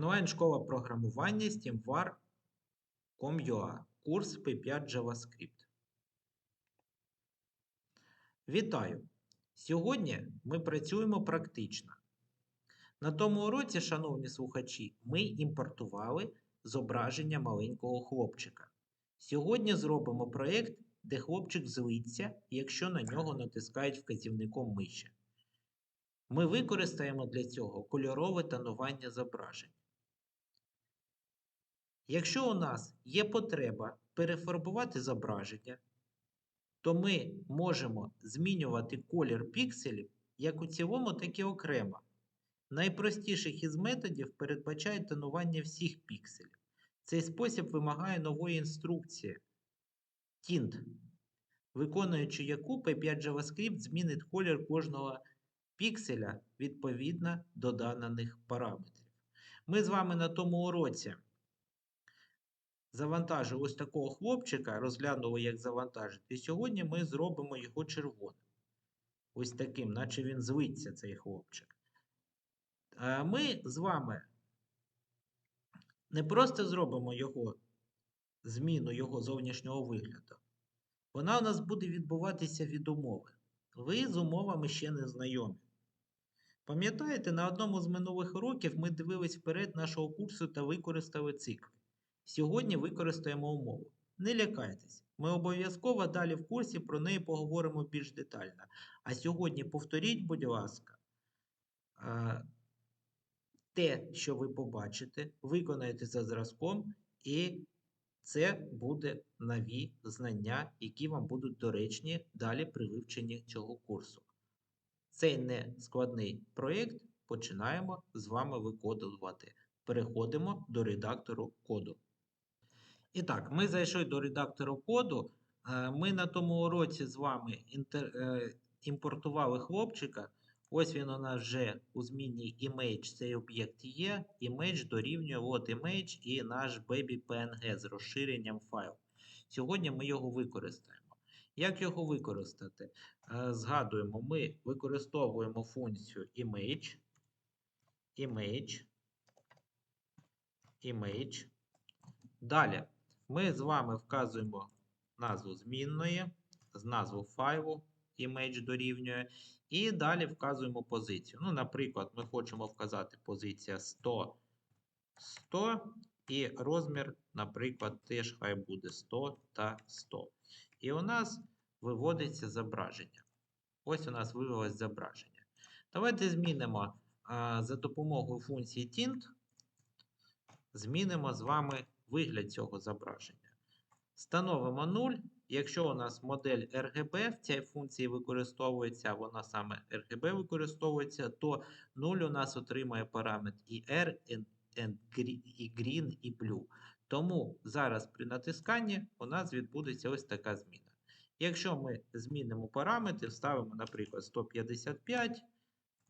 Онлайн-школа програмування SteamWar.com.ua. Курс P5 JavaScript. Вітаю! Сьогодні ми працюємо практично. На тому уроці, шановні слухачі, ми імпортували зображення маленького хлопчика. Сьогодні зробимо проєкт, де хлопчик злиться, якщо на нього натискають вказівником миші. Ми використаємо для цього кольорове тонування зображень. Якщо у нас є потреба перефарбувати зображення, то ми можемо змінювати колір пікселів як у цілому, так і окремо. Найпростіших із методів передбачає тонування всіх пікселів. Цей спосіб вимагає нової інструкції Tint, виконуючи яку P5 JavaScript змінить колір кожного пікселя відповідно до даних параметрів. Ми з вами на тому уроці завантажили ось такого хлопчика, розглянули, як завантажити. І сьогодні ми зробимо його червоним. Ось таким, наче він звиться, цей хлопчик. Ми з вами не просто зробимо його зміну його зовнішнього вигляду. Вона у нас буде відбуватися від умови. Ви з умовами ще не знайомі. Пам'ятаєте, на одному з минулих уроків ми дивились вперед нашого курсу та використали цикли. Сьогодні використаємо умову. Не лякайтесь, ми обов'язково далі в курсі про неї поговоримо більш детально. А сьогодні повторіть, будь ласка, те, що ви побачите, виконайте за зразком, і це буде нові знання, які вам будуть доречні далі при вивченні цього курсу. Цей не складний проєкт починаємо з вами виконувати. Переходимо до редактору коду. І так, ми зайшли до редактору коду. Е, ми на тому уроці з вами е, імпортували хлопчика. Ось він у нас вже у зміні image, цей об'єкт є. Image дорівнює от image і наш baby.png з розширенням файлу. Сьогодні ми його використаємо. Як його використати? Е, згадуємо, ми використовуємо функцію image, image, image. Далі ми з вами вказуємо назву змінної, з назву файлу image дорівнює. І далі вказуємо позицію. Ну, Наприклад, ми хочемо вказати позиція 100, 100, і розмір, наприклад, теж хай буде 100 та 100. І у нас виводиться зображення. Ось у нас вивелось зображення. Давайте змінимо а, за допомогою функції tint, змінимо з вами вигляд цього зображення. Становимо 0. Якщо у нас модель RGB в цій функції використовується, вона саме RGB використовується, то 0 у нас отримає параметр і R, і Green, і Blue. Тому зараз при натисканні у нас відбудеться ось така зміна. Якщо ми змінимо параметри, вставимо, наприклад, 155,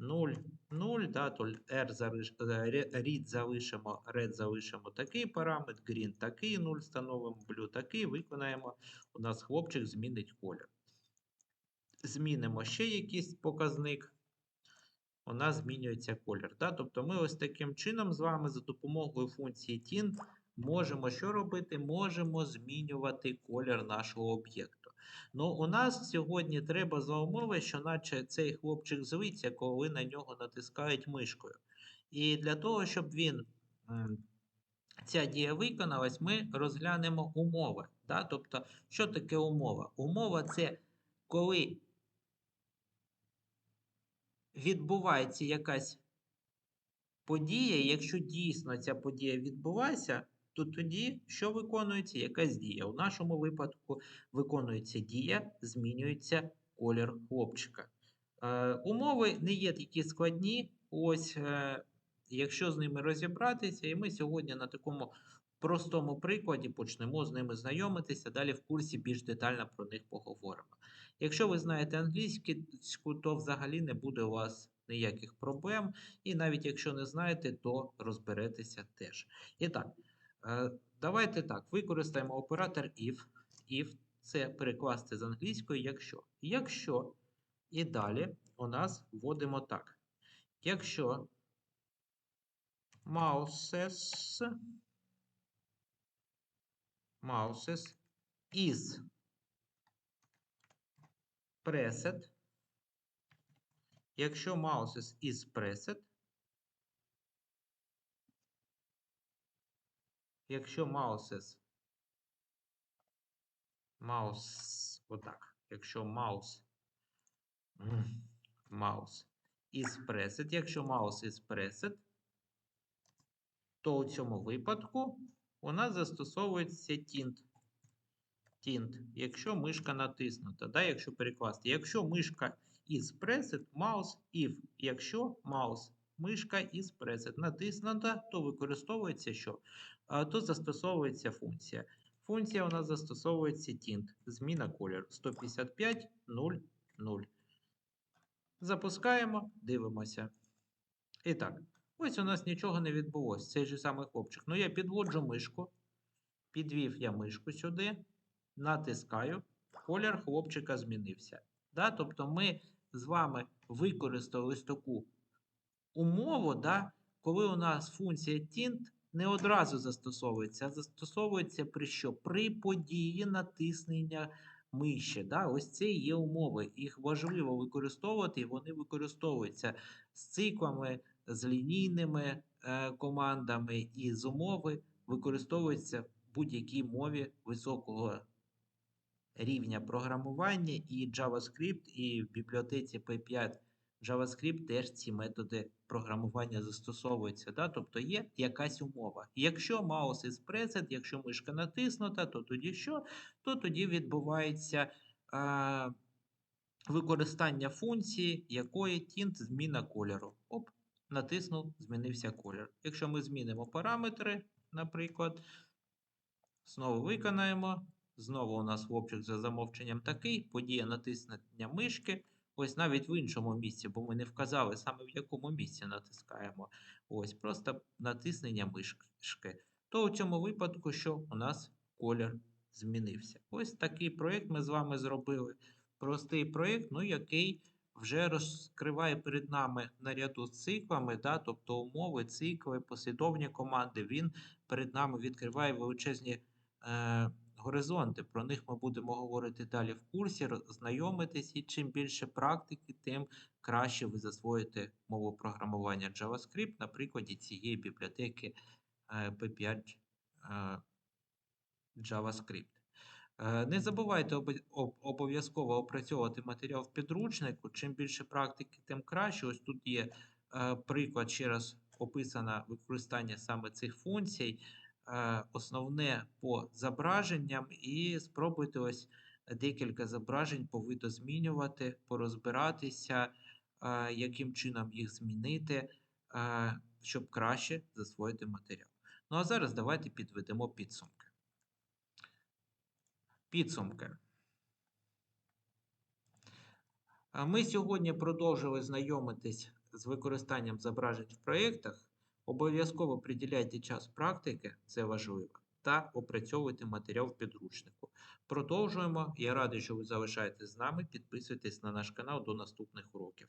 0, 0, да, то R залиш, read залишимо, red залишимо такий параметр, green такий, 0 встановимо, blue такий, виконаємо, у нас хлопчик змінить колір. Змінимо ще якийсь показник. У нас змінюється колір. Да? Тобто ми ось таким чином з вами за допомогою функції tint можемо що робити? Можемо змінювати колір нашого об'єкту. Ну, у нас сьогодні треба за умови, що наче цей хлопчик злиться, коли на нього натискають мишкою. І для того, щоб він, ця дія виконалась, ми розглянемо умови. Да? Тобто, що таке умова? Умова це коли відбувається якась подія, якщо дійсно ця подія відбувається, то тоді що виконується? Якась дія. У нашому випадку виконується дія, змінюється колір хлопчика. Е, Умови не є такі складні. Ось, е, якщо з ними розібратися, і ми сьогодні на такому простому прикладі почнемо з ними знайомитися. Далі в курсі більш детально про них поговоримо. Якщо ви знаєте англійську, то взагалі не буде у вас ніяких проблем. І навіть якщо не знаєте, то розберетеся теж. І так. Е, давайте так, використаємо оператор if. If це перекласти з англійської, якщо. Якщо і далі у нас вводимо так. Якщо mouses mouses is preset. Якщо mouses is preset, якщо mouses mouse, отак, якщо mouse м, mouse is preset, якщо mouse is preset, то у цьому випадку у нас застосовується tint. Tint, якщо мишка натиснута, да, якщо перекласти. Якщо мишка is preset, mouse if. Якщо mouse, мишка is preset натиснута, то використовується що? То застосовується функція. Функція у нас застосовується tint, зміна кольору 155 0 0. Запускаємо, дивимося. І так, ось у нас нічого не відбулося. Цей же самий хлопчик. Ну, я підводжу мишку, підвів я мишку сюди, натискаю, колір хлопчика змінився. Да? Тобто ми з вами використали ось таку умову, да? коли у нас функція tint не одразу застосовується, а застосовується при що? При події натиснення миші. Да? Ось це є умови. Їх важливо використовувати, і вони використовуються з циклами, з лінійними е, командами і з умови використовуються в будь-якій мові високого рівня програмування, і JavaScript, і в бібліотеці P5 JavaScript теж ці методи програмування застосовуються. Да? Тобто є якась умова. Якщо маус is preset, якщо мишка натиснута, то тоді що? То тоді відбувається а, використання функції, якої tint зміна кольору. Оп, натиснув, змінився колір. Якщо ми змінимо параметри, наприклад, знову виконаємо. Знову у нас хлопчик за замовченням такий, подія натиснення мишки. Ось навіть в іншому місці, бо ми не вказали саме в якому місці натискаємо. Ось просто натиснення мишки. То у цьому випадку, що у нас колір змінився. Ось такий проєкт ми з вами зробили. Простий проєкт, ну, який вже розкриває перед нами наряду з циклами, да, тобто умови, цикли, послідовні команди. Він перед нами відкриває величезні. Е, горизонти. Про них ми будемо говорити далі в курсі, знайомитись, і чим більше практики, тим краще ви засвоїте мову програмування JavaScript на прикладі цієї бібліотеки P5 е, JavaScript. Е, не забувайте обов'язково опрацьовувати матеріал в підручнику. Чим більше практики, тим краще. Ось тут є е, приклад, ще раз описано використання саме цих функцій. Е, основне по зображенням, і спробуйте ось декілька зображень повидозмінювати, порозбиратися, е, яким чином їх змінити, е, щоб краще засвоїти матеріал. Ну а зараз давайте підведемо підсумки. Підсумки. Ми сьогодні продовжили знайомитись з використанням зображень в проєктах. Обов'язково приділяйте час практики, це важливо, та опрацьовуйте матеріал в підручнику. Продовжуємо. Я радий, що ви залишаєтесь з нами. Підписуйтесь на наш канал до наступних уроків.